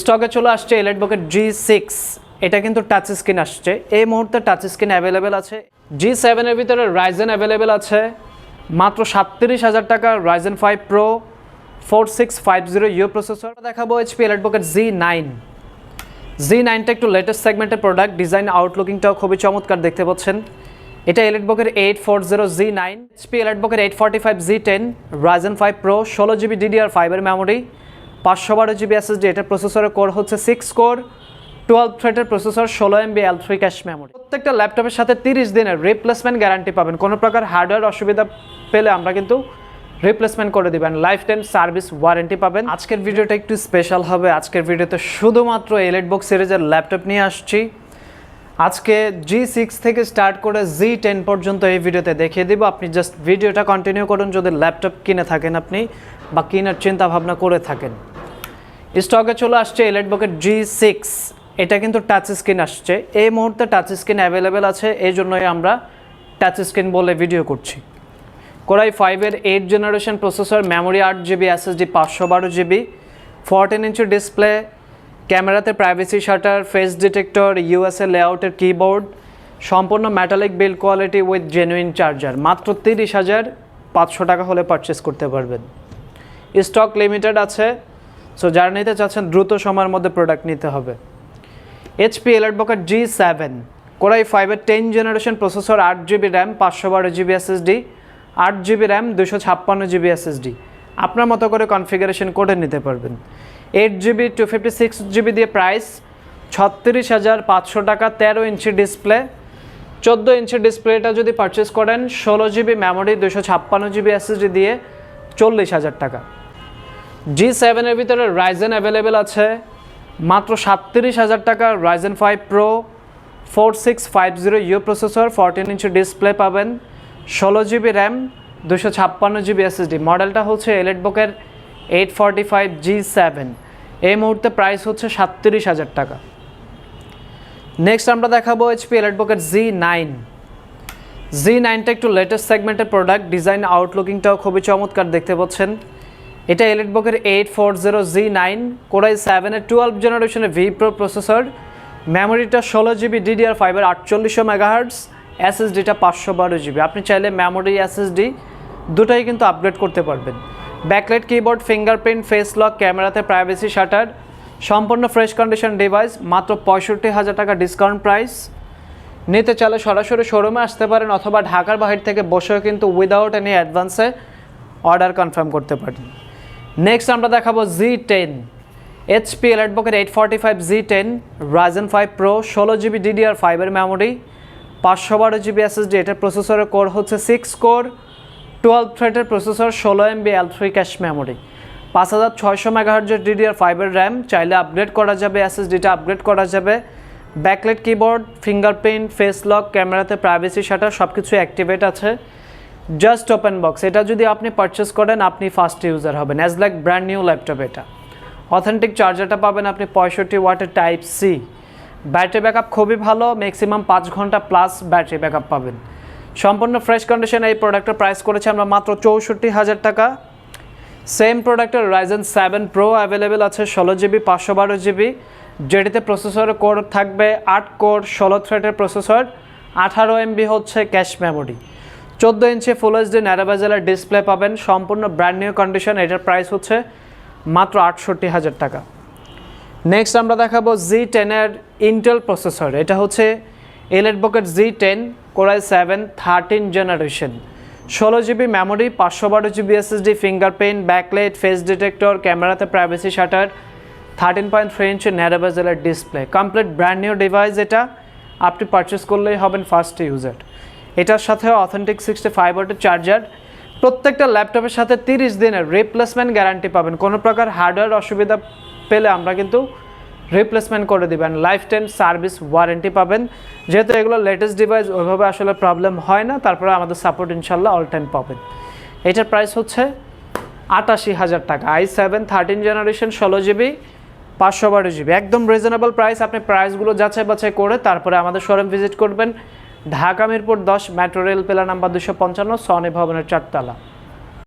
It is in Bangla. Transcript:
স্টকে চলে আসছে এলাইট বকের জি সিক্স এটা কিন্তু টাচ স্ক্রিন আসছে। এই মুহূর্তে টাচ স্ক্রিন অ্যাভেলেবেল আছে। জি সেভেনের ভিতরে রাইজেন অ্যাভেলেবেল আছে। মাত্র সাতত্রিশ হাজার টাকা Ryzen five pro four six five zero U processor দেখাবো এইচপি এলাইট বকের জি নাইন জি নাইনটা একটু লেটেস্ট সেগমেন্টের প্রোডাক্ট ডিজাইন আউটলুকিংটাও খুবই চমৎকার দেখতে পাচ্ছেন। এটা elite বকের eight four zero G nine HP বকের eight forty five G ten Ryzen five pro ষোলো জিবি ডিডিআর ফাইভের মেমোরি পাঁচশো বারো জিবি এসএসডি এটার প্রসেসরের কোর হচ্ছে সিক্স কোর টুয়েলভ থ্রেডের প্রসেসর ষোলো MB L three cache memory প্রত্যেকটা ল্যাপটপের সাথে তিরিশ দিনের রিপ্লেসমেন্ট গ্যারান্টি পাবেন। কোনো প্রকার হার্ডওয়্যার অসুবিধা পেলে আমরা কিন্তু রিপ্লেসমেন্ট করে দিবেন। লাইফ টাইম সার্ভিস ওয়ারেন্টি পাবেন। আজকের ভিডিওটা একটু স্পেশাল হবে। আজকের ভিডিওতে শুধুমাত্র এলেট বক্স সিরিজের ল্যাপটপ নিয়ে আসছি। আজকে জি সিক্স থেকে স্টার্ট করে জি টেন পর্যন্ত এই ভিডিওতে দেখিয়ে দিব। আপনি জাস্ট ভিডিওটা কন্টিনিউ করুন। যদি ল্যাপটপ কিনে থাকেন আপনি বা কেনার চিন্তা ভাবনা করে থাকেন। স্টকে চলে আসছে এলেট বকের জি সিক্স এটা কিন্তু টাচ স্ক্রিন আসছে। এই মুহূর্তে টাচ স্ক্রিন অ্যাভেলেবেল আছে। এই জন্যই আমরা টাচ স্ক্রিন বলে ভিডিও করছি। কোরাই ফাইভের এইট জেনারেশন প্রসেসর মেমোরি আট জিবি এসএসডি পাঁচশো বারো জিবি ফোরটিন ইঞ্চি ডিসপ্লে ক্যামেরাতে privacy shutter face detector USA লেআউটের keyboard সম্পূর্ণ metallic build quality with genuine charger মাত্র তিরিশ হাজার পাঁচশো টাকা হলে পারচেস করতে পারবেন। স্টক লিমিটেড আছে। সো যারা নিতে চাচ্ছেন, দ্রুত সময়ের মধ্যে প্রোডাক্ট নিতে হবে। এইচপি এলার্ট বকার জি সেভেন কোরাই ফাইভের টেন জেনারেশন প্রসেসর আট জিবি র্যাম পাঁচশো বারো জিবি এসএসডি আট জিবি র্যাম দুশো ছাপ্পান্ন জিবি এসএসডি আপনার মতো করে কনফিগারেশন করে নিতে পারবেন। Eight GB two fifty six GB দিয়ে প্রাইস ছত্রিশ হাজার পাঁচশো টাকা, তেরো ইঞ্চি ডিসপ্লে চোদ্দ ইঞ্চি ডিসপ্লেটা যদি পারচেস করেন, ষোলো জিবি মেমোরি দুশো ছাপ্পান্ন জিবি এসএসডি দিয়ে চল্লিশ হাজার টাকা। জি সেভেনের ভিতরে রাইজেন অ্যাভেলেবেল আছে। মাত্র সাতত্রিশ হাজার টাকা Ryzen five pro four six five zero U processor fourteen inch display পাবেন। ষোলো জিবি র্যাম দুশো ছাপ্পান্ন জিবি এসএসডি মডেলটা হচ্ছে এলেট বুকের eight forty five G seven এই মুহূর্তে প্রাইস হচ্ছে সাতত্রিশ হাজার টাকা। নেক্সট আমরা দেখাবো এইচপি এলেট বুকের জি নাইন জি নাইনটা একটু লেটেস্ট সেগমেন্টের প্রোডাক্ট ডিজাইন আউটলুকিংটাও খুবই চমৎকার দেখতে পাচ্ছেন। এটা elite বকের eight four zero G nine Core i সেভেনের টুয়েলভ জেনারেশনের ভি প্রো প্রসেসর মেমোরিটা ষোলো জিবি ডিডিআর ফাইভের আটচল্লিশশো মেগাহার্টস এসএসডিটা পাঁচশো বারো জিবি আপনি চাইলে মেমোরি এসএসডি দুটাই কিন্তু আপগ্রেড করতে পারবেন। Backlight keyboard fingerprint face lock ক্যামেরাতে প্রাইভেসি শাটার সম্পূর্ণ ফ্রেশ কন্ডিশন ডিভাইস মাত্র পঁয়ষট্টি হাজার টাকা ডিসকাউন্ট প্রাইস নিতে চাইলে সরাসরি শোরুমে আসতে পারেন অথবা ঢাকার বাহির থেকে বসেও কিন্তু উইদাউট এনি অ্যাডভান্সে অর্ডার কনফার্ম করতে পারেন। নেক্সট আমরা দেখাবো G ten HP এলাইটবকের eight forty five G ten Ryzen five pro ষোলো জিবি ডিডিআর ফাইভের মেমোরি পাঁচশো বারো জিবি এসএসডি এটার প্রসেসরের কোর হচ্ছে সিক্স কোর টুয়েলভ থ্রেডের প্রসেসর ষোলো MB L three cache memory পাঁচ হাজার ছয়শো মেগাহার্জের ডিডিআর ফাইভের র্যাম চাইলে আপগ্রেড করা যাবে এসএসডিটা আপগ্রেড করা যাবে। Backlight keyboard fingerprint face lock ক্যামেরাতে প্রাইভেসি শাটার সব কিছু অ্যাক্টিভেট আছে। জাস্ট ওপেন বক্স এটা যদি আপনি পারচেস করেন, আপনি ফার্স্ট ইউজার হবেন as like brand new laptop এটা। অথেন্টিক চার্জারটা পাবেন আপনি পঁয়ষট্টি ওয়াটের টাইপ সি ব্যাটারি ব্যাকআপ খুবই ভালো ম্যাক্সিমাম পাঁচ ঘণ্টা প্লাস ব্যাটারি ব্যাকআপ পাবেন। সম্পূর্ণ ফ্রেশ কন্ডিশনে এই প্রোডাক্টের প্রাইস করেছি আমরা মাত্র চৌষট্টি হাজার টাকা। সেম প্রোডাক্টের রাইজেন সেভেন প্রো অ্যাভেলেবেল আছে, ষোলো জিবি পাঁচশো বারো জিবি যেটিতে প্রসেসরের কোর থাকবে, আট কোর ষোলো থ্রেডের প্রসেসর আঠারো এমবি হচ্ছে ক্যাশ মেমোরি চোদ্দ ইঞ্চি ফুল এইচডি ন্যারোবাজালের ডিসপ্লে পাবেন। সম্পূর্ণ ব্র্যান্ড নিউ কন্ডিশন এটার প্রাইস হচ্ছে মাত্র আটষট্টি হাজার টাকা। নেক্সট আমরা দেখাবো জি টেনের ইন্টেল প্রসেসর এটা হচ্ছে EliteBook G ten core i seven thirteen generation ষোলো জিবি মেমোরি পাঁচশো বারো GB SSD fingerprint backlight face detector ক্যামেরাতে privacy shutter thirteen point three inch ন্যারোবাজালের display complete brand new device এটা। আপনি পারচেস করলেই হবেন ফার্স্ট ইউজার এটার সাথে অথেন্টিক সিক্সটি ফাইভ ওয়াটের চার্জার প্রত্যেকটা ল্যাপটপের সাথে তিরিশ দিনের রিপ্লেসমেন্ট গ্যারান্টি পাবেন। কোনো প্রকার হার্ডওয়্যার অসুবিধা পেলে আমরা কিন্তু রিপ্লেসমেন্ট করে দিবেন। লাইফ টাইম সার্ভিস ওয়ারেন্টি পাবেন। যেহেতু এগুলো লেটেস্ট ডিভাইস ওইভাবে আসলে প্রবলেম হয় না। তারপরে আমাদের সাপোর্ট ইনশাল্লাহ অল টাইম পাবেন। এটার প্রাইস হচ্ছে আটাশি হাজার টাকা। আই সেভেন থার্টিন জেনারেশন ষোলো জিবি পাঁচশো বারো জিবি একদম রিজনেবল প্রাইস আপনি প্রাইসগুলো যাচাই বাছাই করে তারপরে আমাদের শোরুম ভিজিট করবেন। ঢাকা মিরপুর দশ মেট্রো রেল পেলা নাম্বার দুশো পঞ্চান্ন সনে ভবনের চারতলা।